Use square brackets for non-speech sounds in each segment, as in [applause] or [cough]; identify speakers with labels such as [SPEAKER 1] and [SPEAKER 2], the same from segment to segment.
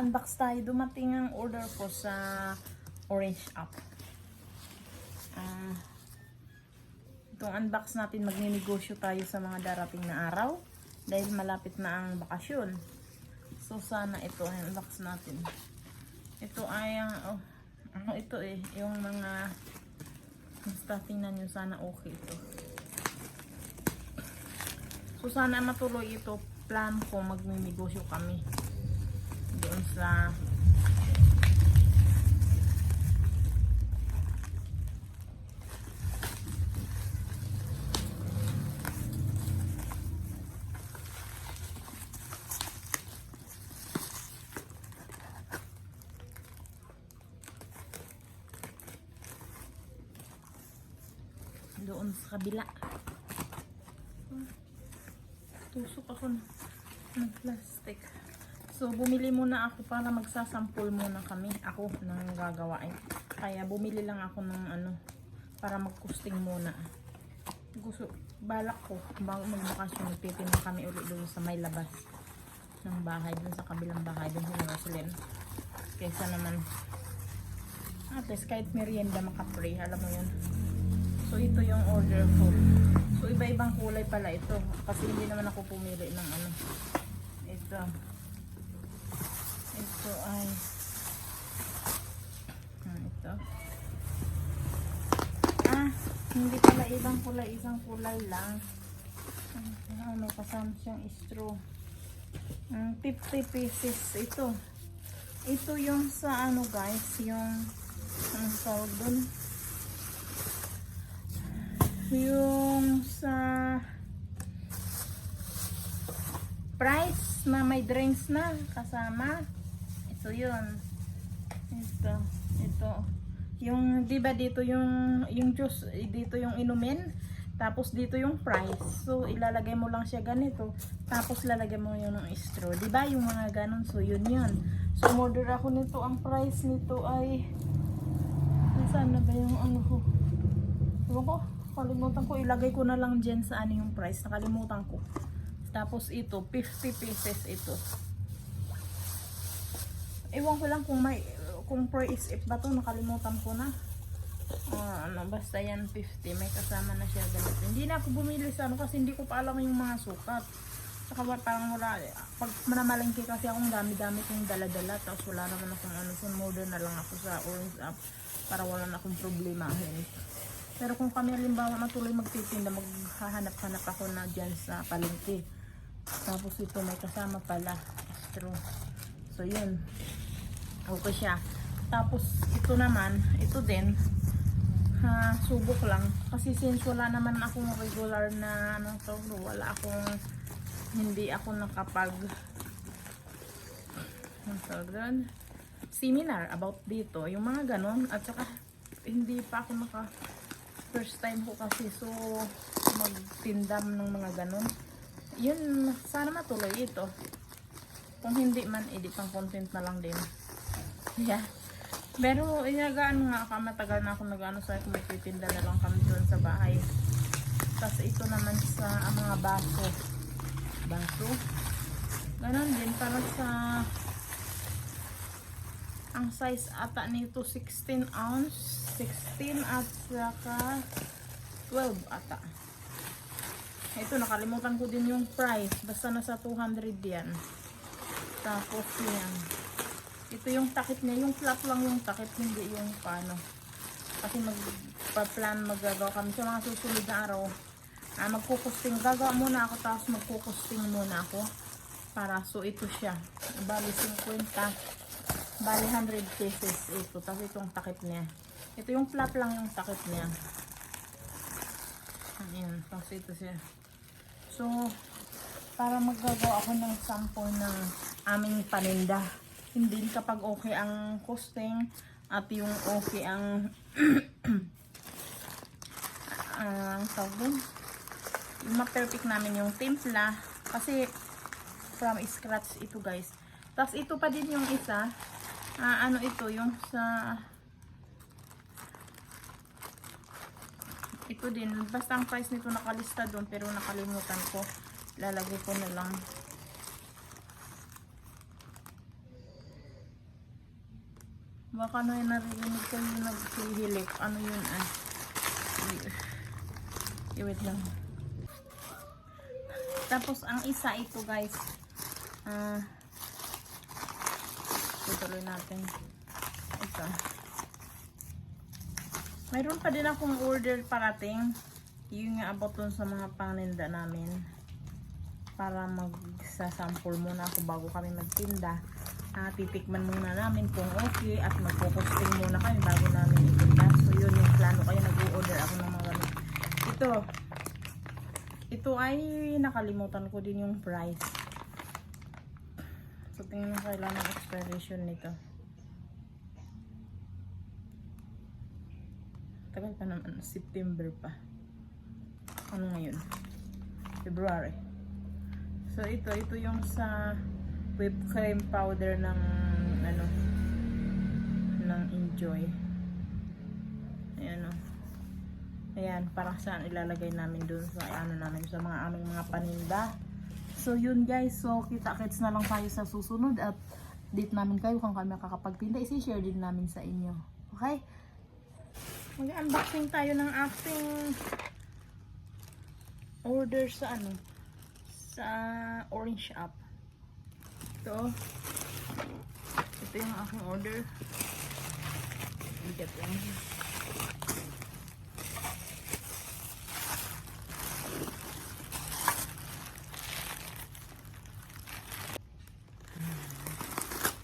[SPEAKER 1] mag-unbox tayo. Dumating ang order ko sa Orange App. Ah, itong unbox natin, magninegosyo tayo sa mga darating na araw. Dahil malapit na ang bakasyon. So, sana ito, unbox natin. Ito ay ang, oh, ano ito eh, yung mga, basta tingnan nyo, sana okay ito. So, sana matuloy ito. Plan ko, magninegosyo kami. Doon sa, doon sa kabila. Tusok ako ng, plastic. So, bumili muna ako para magsasampol muna kami. Ako nang gagawain. Kaya bumili lang ako ng ano, para magkusting muna. Gusto, balak ko, bago magbakasyon, magtitinda kami ulit doon sa may labas ng bahay, doon sa kabilang bahay, doon sa Roslyn. Kaysa naman, at least kahit merienda makapre, alam mo yun. So, ito yung order ko. So, iba-ibang kulay pala ito. Kasi hindi naman ako pumili ng ano. Ito. Ito ay... Hmm, ito. Ah, hindi pala ibang kulay. Isang kulay lang. Ah, Ano, kasama siyang straw. Hmm, 50 pieces. Ito. Ito yung sa ano guys, yung... Anong tawag doon? yung sa price na may drinks na kasama ito yun. Ito ito. Yung di ba dito yung yung juice eh, dito yung inumin tapos dito yung price so ilalagay mo lang siya ganito tapos lalagay mo yun ng straw. Di ba yung mga ganon so yun yun. So order ako nito. Ang price nito ay saan na ba yung ano ko? Ewan ko, kalimutan ko. Ilagay ko na lang dyan sa ano yung price. Nakalimutan ko. Tapos ito, 50 pieces ito. Ewan ko lang kung may, kung price if ba to nakalimutan ko na. Ah, ano, basta yan 50. May kasama na siya ganito. Hindi na ako bumili sa ano kasi hindi ko pa alam yung mga sukat. Saka ba parang wala, pag manamalengke kasi akong dami-dami kong dala-dala tapos wala naman akong ano, so modern na lang ako sa orange app para wala na akong problema. Pero kung kami halimbawa matuloy magtitinda, maghahanap-hanap ako na dyan sa palengke. Tapos ito may kasama pala, straw. So yun, okay siya. Tapos ito naman, ito din, ha, subok lang. Kasi since wala naman akong regular na ano to, wala akong, hindi ako nakapag, ano doon? seminar about dito, yung mga ganon, at saka hindi pa ako naka first time ko kasi so magtindam ng mga ganon yun sana matuloy ito kung hindi man edit pang content na lang din. Yeah. Pero inagaan nga ka matagal na ako nag-ano sa kung magtitinda na lang kami doon sa bahay. Tapos ito naman sa ah, mga baso. Baso? Ganon din para sa ang size ata nito 16 ounce 16 at saka 12 ata. Ito nakalimutan ko din yung price. Basta nasa 200 yan tapos yan ito yung takip niya yung flat lang yung takip hindi yung paano kasi magpa-plan magagawa kami sa mga susunod na araw ah, magkukusting gagawa muna ako tapos magkukusting muna ako para so ito siya bali 50 Bali 100 pieces ito. Tapos itong takip niya. Ito yung flat lang yung takip niya. Ayan. Tapos ito siya. So, para maggagawa ako ng sample ng aming paninda. Hindi kapag okay ang costing at yung okay ang [clears throat] ang uh, tawag dun. Ma-perfect namin yung timpla. Kasi from scratch ito guys. Tapos ito pa din yung isa ah, ano ito, yung sa ito din, basta ang price nito nakalista doon pero nakalimutan ko lalagay ko na lang Baka na narinig ko yung naghihilik. Ano yun ah? I- wait lang. Tapos ang isa ito guys. Ah. tutuloy natin. Ito. Mayroon pa din akong order parating. Yung nga about dun sa mga paninda namin. Para magsasample muna ako bago kami magtinda. Ah, titikman muna namin kung okay at magpo-posting muna kami bago namin itinda. So yun yung plano kaya nag-order ako ng mga ganun. Ito. Ito ay nakalimutan ko din yung price. So tingnan mo kailan ang expiration nito. Tagal pa naman, September pa. Ano ngayon? February. So ito, ito yung sa whipped cream powder ng ano ng Enjoy. Ayan o. Ayan, para saan ilalagay namin dun sa ano namin sa mga aming mga paninda. So yun guys, so kita-kits na lang tayo sa susunod at date namin kayo kung kami makakapagtinda. Isi-share din namin sa inyo. Okay? Mag-unboxing tayo ng ating order sa ano sa orange app. Ito. Ito yung aking order. Bigat yan.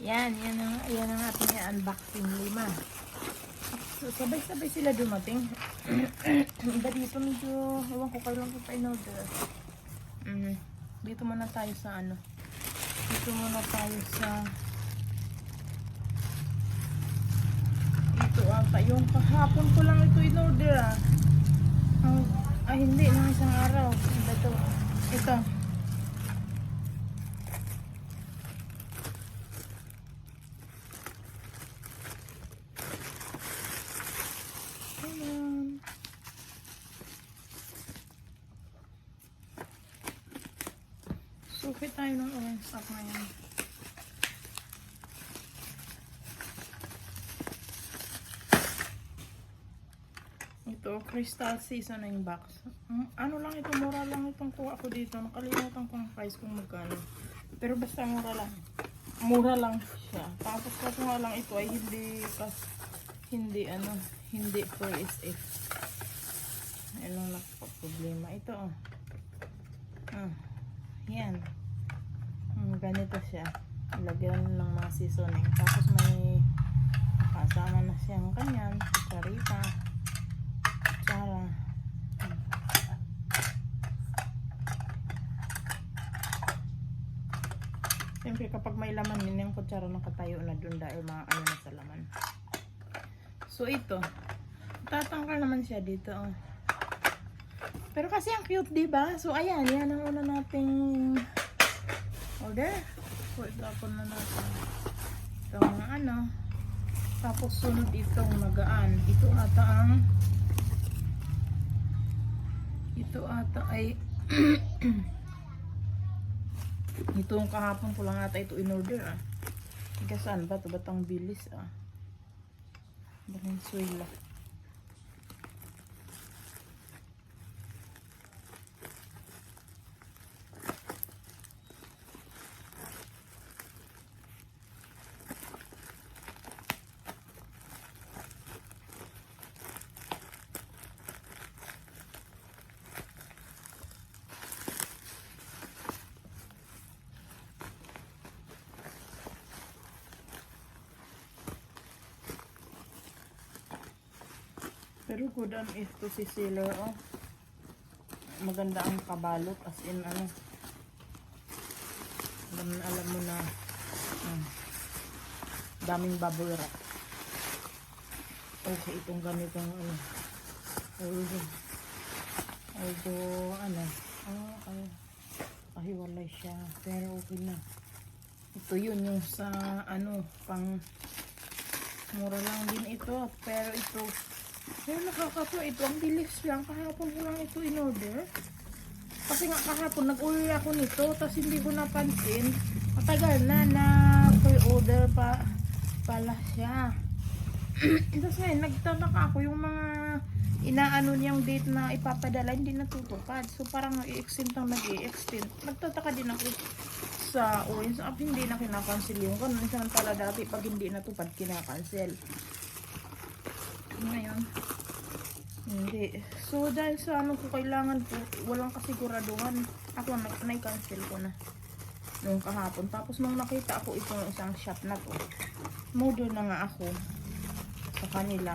[SPEAKER 1] Yan, yan ang, yan ang ating unboxing lima. So, sabay-sabay sila dumating. [clears throat] Iba dito medyo, ewan ko kailan ko pa in-order. Mm, dito muna tayo sa ano. Dito muna tayo sa ito ata. Yung kahapon ko lang ito in-order ah. Ang, ah hindi, nang isang araw. Ito. Ito. Ayan. Suki tayo ng orange stock ngayon. Ito, crystal seasoning box. Mm, Ano lang ito, mura lang itong kuha ko dito. Nakalimutan ko ang price kung magkano. Pero basta mura lang. Mura lang siya. Tapos kaso nga lang ito ay hindi kas hindi ano, hindi per SF. Ayun lang problema. Ito oh. Ah, yan. Mm, ganito siya. Lagyan ng mga seasoning. Tapos may kasama na siyang kanyan, kutsarita, kutsara. Mm. Siyempre kapag may laman yun, yung kutsara nakatayo na dun dahil mga ano na sa laman. So ito, tatangkal naman siya dito. Oh. Pero kasi ang cute, di ba? So ayan, yan ang una nating order. So itapon na natin. Ito mga ano. Tapos sunod itong magaan. Ito ata ang ito ata ay [clears throat] ito ang kahapon ko lang ata ito in order ah. Tiga saan ba? Ito ba't ang bilis ah? Venezuela. Pero good on ito si sealer oh. Maganda ang kabalot as in ano. Alam, alam mo na hmm, daming bubble wrap. Okay itong ganitong ano. Although, although ano, ah, ay, pahiwalay siya. Pero okay na. Ito yun yung sa ano, pang mura lang din ito. Pero ito, pero nakakatuwa ito. Ang bilis lang. Kahapon ko lang ito in order. Kasi nga kahapon nag-order ako nito. Tapos hindi ko napansin. Matagal na na pre-order pa pala siya. [clears throat] Tapos ngayon, nagtataka ako yung mga inaano niyang date na ipapadala, hindi natutupad. So parang i-extend ang nag extend Nagtataka din ako sa Owens app, hindi na kinakancel yung ganun. Minsan pala dati, pag hindi natupad, kinakancel. Ngayon, hindi. So dahil sa ano ko kailangan po, walang kasiguraduhan. Ako na, na-cancel ko na nung kahapon. Tapos nung nakita ako itong isang shop na to, modo na nga ako sa kanila.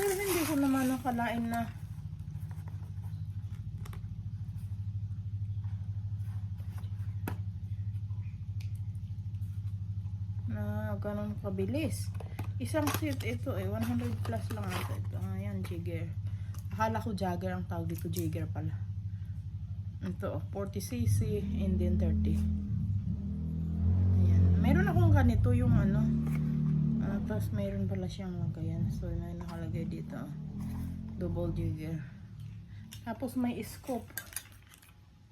[SPEAKER 1] Pero hindi ko naman nakalain na na ganun kabilis. Isang seat ito eh, 100 plus lang ito. Ito, ayan, jigger. Akala ko jagger ang tawag dito, jigger pala. Ito, 40cc and then 30. Ayan. Meron akong ganito yung ano. ah, tapos meron pala siyang lagayan. So, may nakalagay dito. ah. Double jigger. Tapos may scope.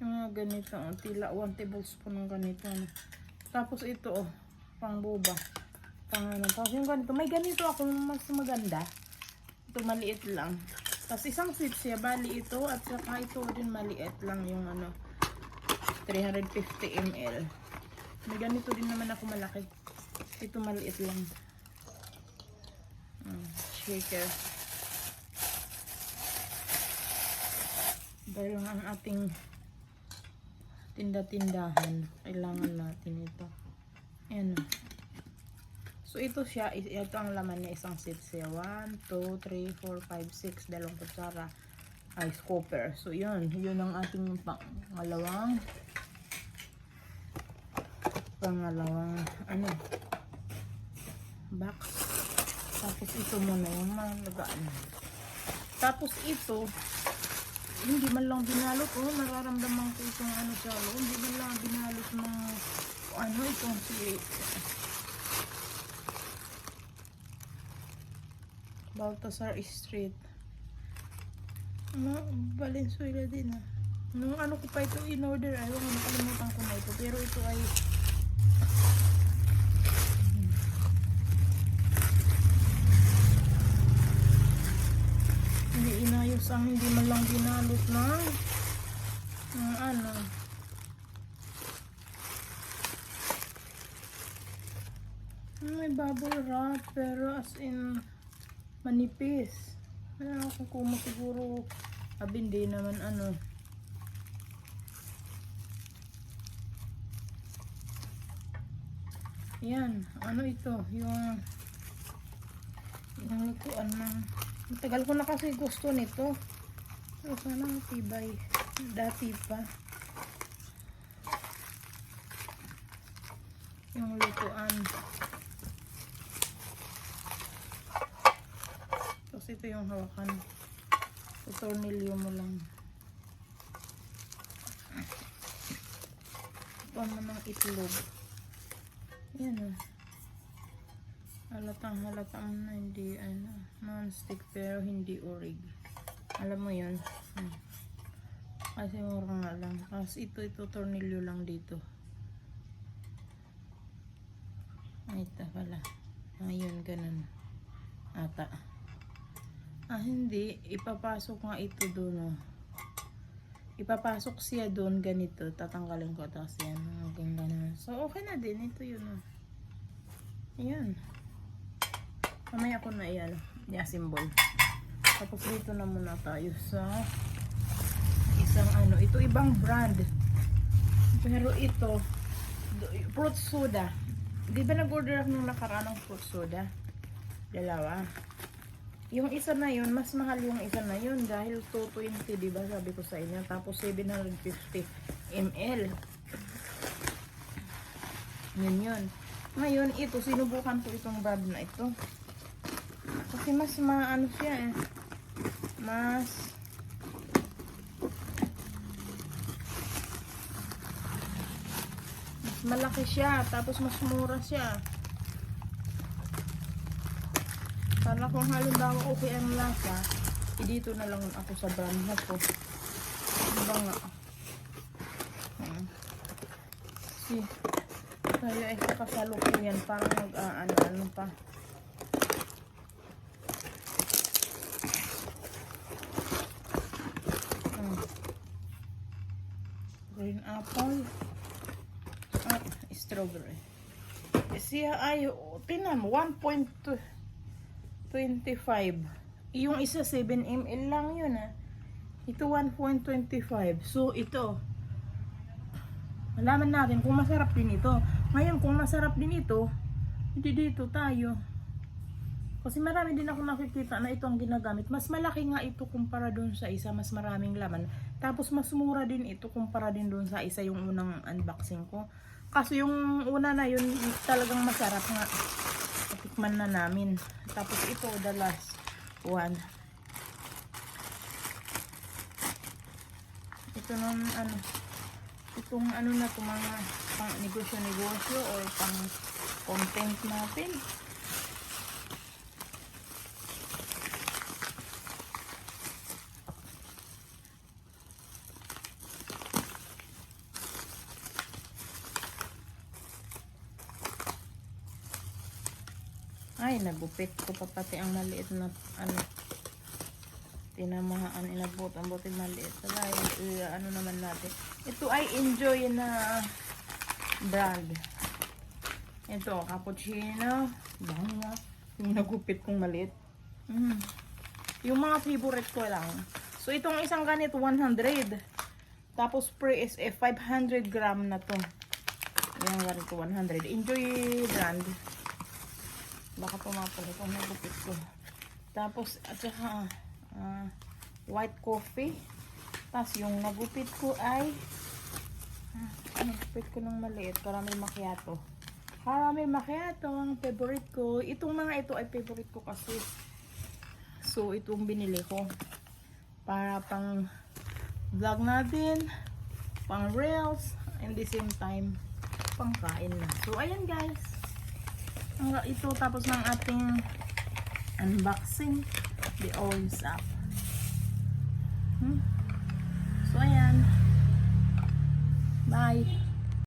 [SPEAKER 1] Yung mga ganito. Oh, tila 1 tablespoon ng ganito. ano. Tapos ito oh. Pang boba. Pang ano. Tapos yung ganito. May ganito ako mas maganda. Ito maliit lang. Tapos isang seat siya, bali ito at saka ito din maliit lang yung ano 350 ml. May ganito din naman ako malaki. Ito maliit lang. Mm, shaker. Dahil ang ating tinda-tindahan, kailangan natin ito. Ayan o. So, ito siya. Ito ang laman niya. Isang siya. 1, 2, 3, 4, 5, 6. Dalawang kutsara. Ice cooper. So, yun. Yun ang ating pangalawang pangalawang ano box. Tapos ito muna yung malagaan. Tapos ito hindi man lang binalot oh, nararamdaman ko itong ano sa loob. Hindi man lang binalot ng ano itong si Baltasar Street. Ano, Valenzuela din ah. Nung ano ko pa ito in order, ayaw ko nakalimutan ko na ito. Pero ito ay hindi inayos ang hindi man lang binalot ng ng ano. May bubble wrap pero as in manipis. Kaya ako kung siguro abin di naman ano. Yan, ano ito, yung yung lutuan ng matagal ko na kasi gusto nito. So, sana matibay. Dati pa. Yung lutuan. Tapos ito yung hawakan. Tutornilyo mo lang. Ito namang itlog. Yan o. Halatang halatang na hindi ano, non-stick pero hindi orig. Alam mo yun. Hmm. Kasi mura nga lang. Tapos ito, ito tornilyo lang dito. Ito pala. Ayun, ganun. Ata. Ah, hindi. Ipapasok nga ito doon, oh. Ipapasok siya doon ganito. Tatanggalin ko. Tapos yan. Maging ganun. So, okay na din. Ito yun, oh. Ayan. Mamaya ko na iyan. I-assemble. Tapos dito na muna tayo sa isang ano. Ito ibang brand. Pero ito, fruit soda. Di ba nag-order ako nung nakaraan ng fruit soda? Dalawa. Yung isa na yun, mas mahal yung isa na yun dahil 220, di ba sabi ko sa inyo. Tapos 750 ml. Yun yun. Ngayon, ito, sinubukan ko itong brand na ito. Kasi mas maano siya eh. Mas malaki siya. Tapos mas mura siya. Sana kung halimbawa okay ang lasa, eh dito na lang ako sa brand ko. Diba nga? Eh, hmm. See, kaya ay kakasalukin yan para mag-ano-ano pa. Green apple at strawberry. Eh, siya ay, oh, tinan, 1.2 25. Yung isa 7 ml lang yun ha. Ito 1.25. So ito, malaman natin kung masarap din ito. Ngayon kung masarap din ito, hindi dito tayo. Kasi marami din ako nakikita na ito ang ginagamit. Mas malaki nga ito kumpara doon sa isa, mas maraming laman. Tapos mas mura din ito kumpara din doon sa isa yung unang unboxing ko. Kaso yung una na yun talagang masarap nga. Natikman na namin. Tapos ito, the last one. Ito nung ano, itong ano na to mga pang negosyo-negosyo or pang content natin. Ay, nagupit ko pa pati ang maliit na ano. Tinamahaan, inabot ang buti maliit. Dahil, eh, ano naman natin. Ito ay enjoy na brand. Ito, cappuccino. Banga. Yung nagupit kong maliit. Mm. Yung mga favorite ko lang. So, itong isang ganito, 100. Tapos, pre is eh, 500 gram na to. Yung ganito, 100. Enjoy brand. Baka pumapal ito. Nagupit ko. Tapos, at saka, ah, white coffee. Tapos, yung nagupit ko ay, ano, nagupit ko ng maliit. Caramel macchiato. Caramel macchiato, ang favorite ko. Itong mga ito ay favorite ko kasi. So, itong binili ko. Para pang vlog natin, pang reels, and the same time, pang kain na. So, ayan guys. Ito tapos ng ating unboxing the oils up. Hmm? So, ayan. Bye.